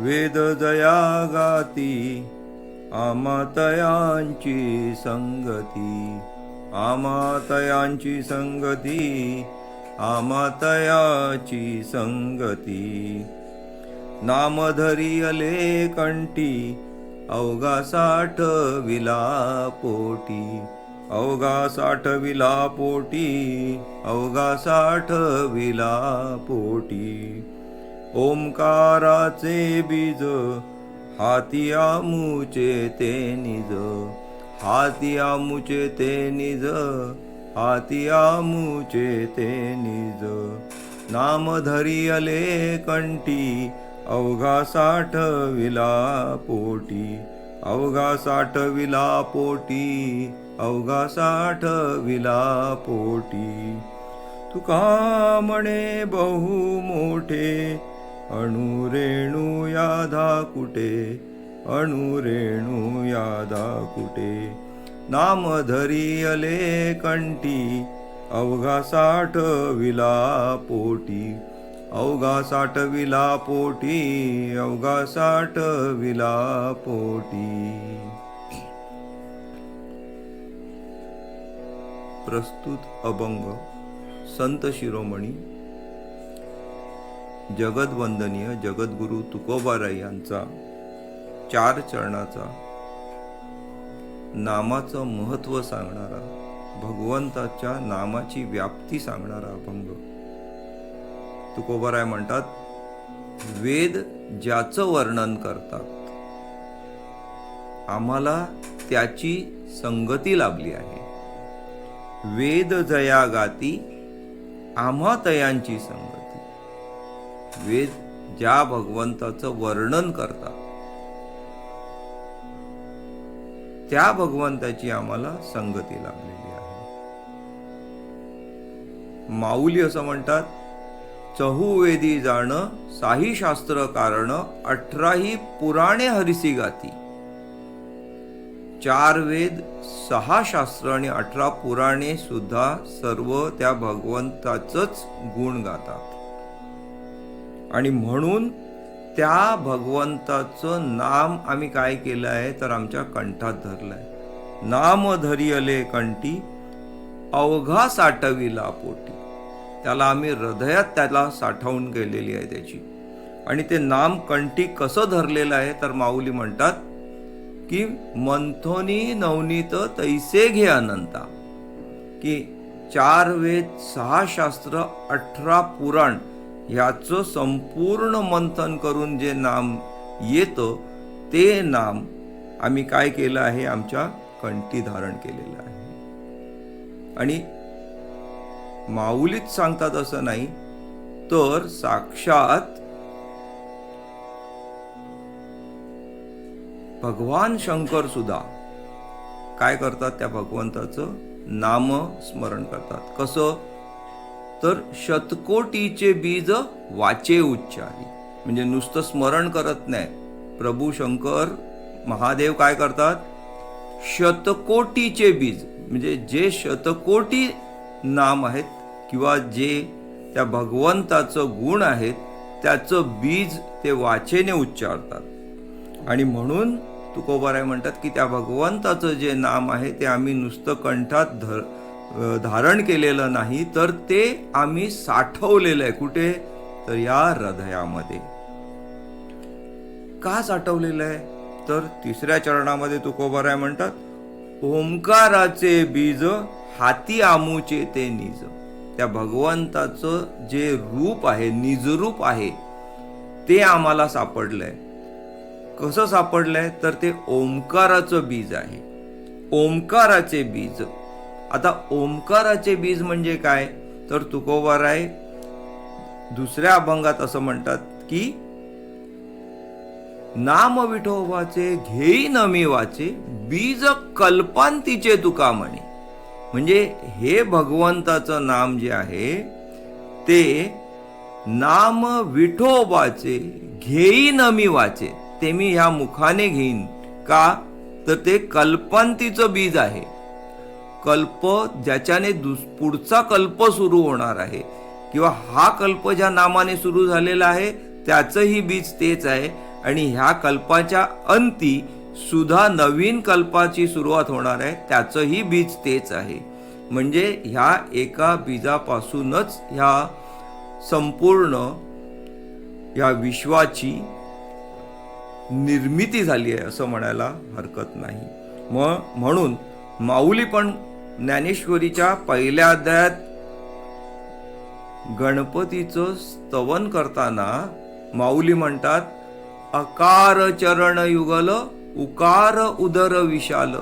वेद जया गाती आमातयांची संगती आमातयांची संगती आमातयाची संगती. नामधरी अले कंटी अवघा साठ विला पोटी अवघा साठ विला पोटी अवघा साठ विला पोटी ओंकाराचे बीज हाती आमुचे ते निज. हाती आमुचे ते निज हाती आमुचे ते निज. नाम धरी अवघा साठविला पोटी. अवघा साठविला पोटी अवघा साठविला पोटी. तुका म्हणे बहु मोठे अणुरेणू याधा कुटे अणुरेणू याधा कुटे नाम अले कंटी अवघा साठ विला पोटी अवघा साठ विला पोटी अवघा साठ विला पोटी प्रस्तुत अभंग संत शिरोमणी जगदवंदनीय जगद्गुरु तुकोबाराय यांचा चार चरणाचा नामाचं महत्त्व सांगणारा भगवंताच्या नामाची व्याप्ती सांगणारा अभंग. तुकोबाराय म्हणतात वेद ज्याचं वर्णन करतात आम्हाला त्याची संगती लाभली आहे. वेद जया गाती आम्हा तयांची संगती. वेद ज्या भगवंताचं वर्णन करतात. त्या भगवंताची आम्हाला संगती लाभलेली आहे. माऊली असं म्हणतात चहुवेदी जाणं साही शास्त्र कारण अठराही पुराणे हरिसी गाती. चार वेद सहा शास्त्र आणि अठरा पुराणे सुद्धा सर्व त्या भगवंताचंच गुण गातात. आणि म्हणून त्या भगवंताचं नाम आम्ही काय केलं आहे तर आमच्या कंठात धरलं आहे नाम धरियले कंठी अवघा साठविला पोटी. त्याला आम्ही हृदयात त्याला साठवून केलेली आहे त्याची. आणि ते नाम कंठी कसं धरलेलं आहे तर माऊली म्हणतात की मंथोनी नवनीत तैसे घे अनंता. की चार वेद सहा शास्त्र अठरा पुराण ह्याचं संपूर्ण मंथन करून जे नाम येतं ते नाम आम्ही काय केलं आहे? आमच्या कंठी धारण केलेलं आहे. आणि माऊलीत सांगतात असं नाही तर साक्षात भगवान शंकर सुद्धा काय करतात त्या भगवंताचं? नाम स्मरण करतात. कसं? तर शतकोटीचे बीज वाचे उच्चारी. म्हणजे नुसतं स्मरण करत नाही. प्रभू शंकर महादेव काय करतात? शतकोटीचे बीज. म्हणजे जे शतकोटी नाम आहेत किंवा जे त्या भगवंताचं गुण आहेत त्याचं बीज ते वाचेने उच्चारतात. आणि म्हणून तुकोबाराय म्हणतात की त्या भगवंताचं जे नाम आहे ते आम्ही नुसतं कंठात धर धारण केलेलं नाही तर ते आम्ही साठवलेलं आहे. कुठे? तर या हृदयामध्ये. का साठवलेलं आहे? तर तिसऱ्या चरणामध्ये तुकोबाराय म्हणतात ओंकाराचे बीज हाती आमूचे ते निज. त्या भगवंताचं जे रूप आहे निजरूप आहे ते आम्हाला सापडलंय. कसं सापडलंय? तर ते ओंकाराचं बीज आहे. ओंकाराचे बीज. आता ओंकाराचे बीज म्हणजे काय? तर तुकोबाराय दुसऱ्या अभंगात असं म्हणतात की नाम विठोबाचे घेई नमी वाचे बीज कल्पांतीचे तुका म्हणे म्हणजे हे भगवंताचं नाम जे आहे ते नाम विठोबाचे घेई नमी वाचे ते मी ह्या मुखाने घेईन. का? तर ते कल्पांतीचं बीज आहे. कल्प ज्याच्याने दुस पुढचा कल्प सुरू होणार आहे. किंवा हा कल्प ज्या नामाने सुरू झालेला आहे त्याचंही बीज तेच आहे. आणि ह्या कल्पाच्या अंती सुद्धा नवीन कल्पाची सुरुवात होणार आहे त्याचंही बीज तेच आहे. म्हणजे ह्या एका बीजापासूनच ह्या संपूर्ण या विश्वाची निर्मिती झाली आहे असं म्हणायला हरकत नाही. मग म्हणून माऊली पण ज्ञानेश्वरीच्या पहिल्या अध्यायात गणपतीचं स्तवन करताना माऊली म्हणतात अकार चरण युगल उकार उदर विशाल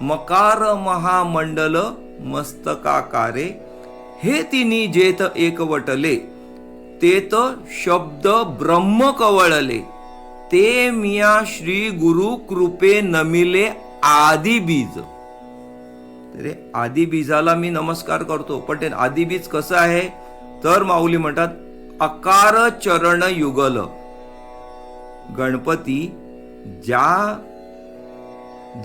मकार महामंडल मस्तकाकारे हे तिन्ही जेथ एकवटले तेत शब्द ब्रह्म कवळले ते मिया श्री गुरु कृपे नमिले आदि बीज. रे आदी बीजाला मी नमस्कार करतो पण ते आदी बीज कसं आहे? तर माऊली म्हणतात अकार चरण युगल. गणपती ज्या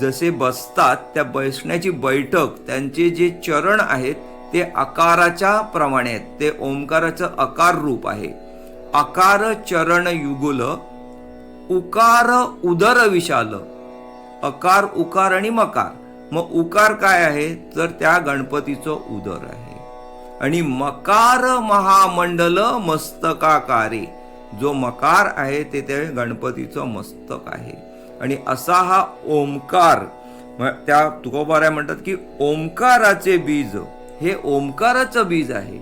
जसे बसतात त्या बसण्याची बैठक त्यांचे जे चरण आहेत ते आकाराच्या प्रमाणे आहेत. ते ओंकाराचं आकार रूप आहे. आकार चरण युगुल उकार उदर विशाल. अकार उकार आणि मकार. मग उकार काय आहे? तर त्या गणपतीचं उदर आहे. आणि मकार महामंडल मस्तकाकारे. जो मकार आहे ते ते गणपतीचं मस्तक आहे. आणि असा हा ओंकार त्या तुकोबाऱ्या म्हणतात की ओंकाराचे बीज हे ओंकाराचं बीज आहे.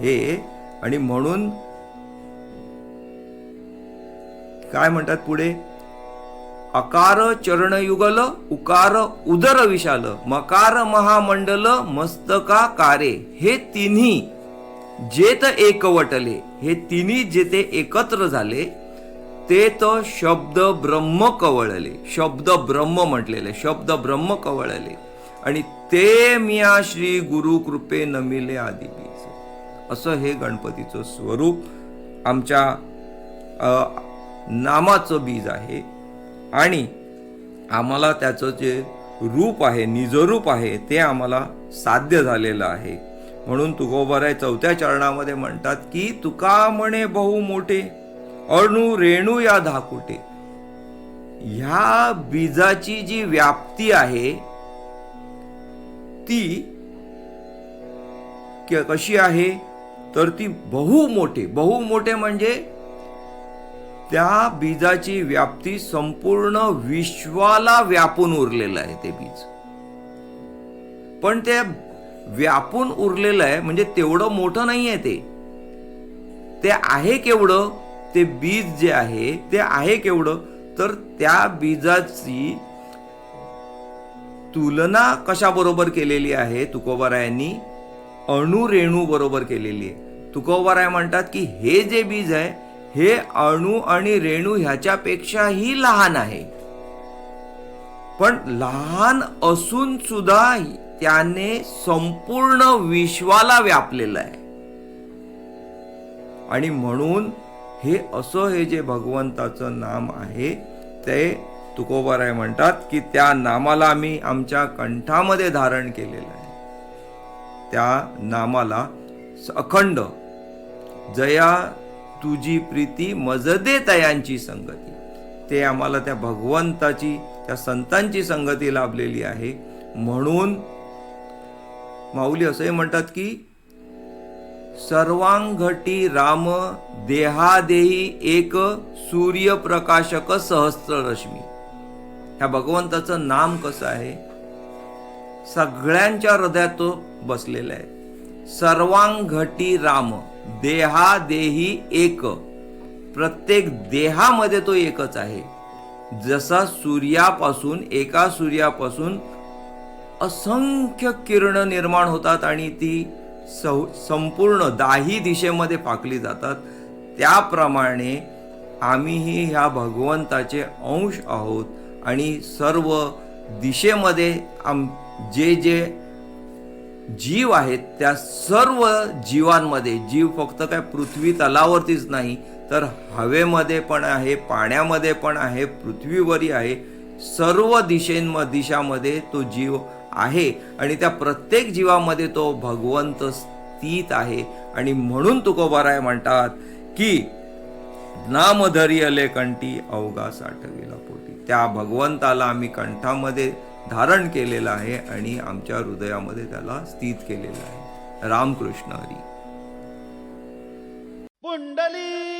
हे आणि म्हणून काय म्हणतात पुढे? अकार चरणयुगल उकार उदर विशाल मकार महामंडल मस्तका कारे हे तिन्ही जेत एकवटले हे तिन्ही जेते एकत्र झाले ते तर शब्द ब्रह्म कवळले शब्द ब्रह्म म्हटलेले शब्द ब्रह्म कवळले आणि ते मिया श्री गुरु कृपे नमिले आदी बीज. असं हे गणपतीचं स्वरूप आमच्या नामाचं बीज आहे. आणि आम्हाला त्याचं जे रूप आहे निजरूप आहे ते आम्हाला साध्य झालेलं आहे. म्हणून तुकोबाराय चौथ्या चरणामध्ये म्हणतात की तुका म्हणे बहु मोठे अणु रेणू या धाकुटे. ह्या बीजाची जी व्याप्ती आहे ती कशी आहे? तर ती बहु मोठे. बहु मोठे म्हणजे त्या बीजाची व्याप्ती संपूर्ण विश्वाला व्यापून उरलेलं आहे ते बीज. पण ते व्यापून उरलेलं आहे म्हणजे तेवढं मोठं नाही आहे ते. ते आहे केवढं ते बीज जे आहे ते आहे केवढं तर त्या बीजाची तुलना कशाबरोबर केलेली आहे? तुकोबारायांनी अणुरेणू बरोबर केलेली आहे. तुकोबाराय म्हणतात की हे जे बीज आहे हे अणू आणि रेणू ह्याच्यापेक्षाही लहान आहे. पण लहान असून सुद्धा त्याने संपूर्ण विश्वाला व्यापलेलं आहे. आणि म्हणून हे असं हे जे भगवंताचं नाम आहे ते तुकोबाराय म्हणतात की त्या नामाला आम्ही आमच्या कंठामध्ये धारण केलेलं आहे. त्या नामाला अखंड जया तुझी प्रीती मजदे तयांची संगती. ते आम्हाला त्या भगवंताची त्या संतांची संगती लाभलेली आहे. म्हणून माऊली असंही म्हणतात की सर्वांगटी राम देहादेही एक सूर्यप्रकाशक सहस्त्र रश्मी ह्या भगवंताचं नाम कसं आहे? सगळ्यांच्या हृदयात तो बसलेला आहे. सर्वांगटी राम देहादेही एक. प्रत्येक देहामध्ये तो एकच आहे. जसा सूर्यापासून एका सूर्यापासून असंख्य किरण निर्माण होतात आणि ती सौ संपूर्ण दाही दिशेमध्ये पाकली जातात त्याप्रमाणे आम्हीही ह्या भगवंताचे अंश आहोत आणि सर्व दिशेमध्ये आम जे जे जीव आहेत त्या सर्व जीवांमध्ये जीव फक्त काय पृथ्वी तलावरतीच नाही तर हवेमध्ये पण आहे पाण्यामध्ये पण आहे पृथ्वीवरही आहे. सर्व दिशेंम दिशामध्ये तो जीव आहे आणि त्या प्रत्येक जीवामध्ये तो भगवंत स्थित आहे. आणि म्हणून तुकोबाराय म्हणतात की नामधरी अले कंठी अवघा साठविला पोटी. त्या भगवंताला आम्ही कंठामध्ये धारण केलेलं आहे आणि आमच्या हृदयामध्ये त्याला स्थित केलेलं आहे. रामकृष्ण हरी. पुंडली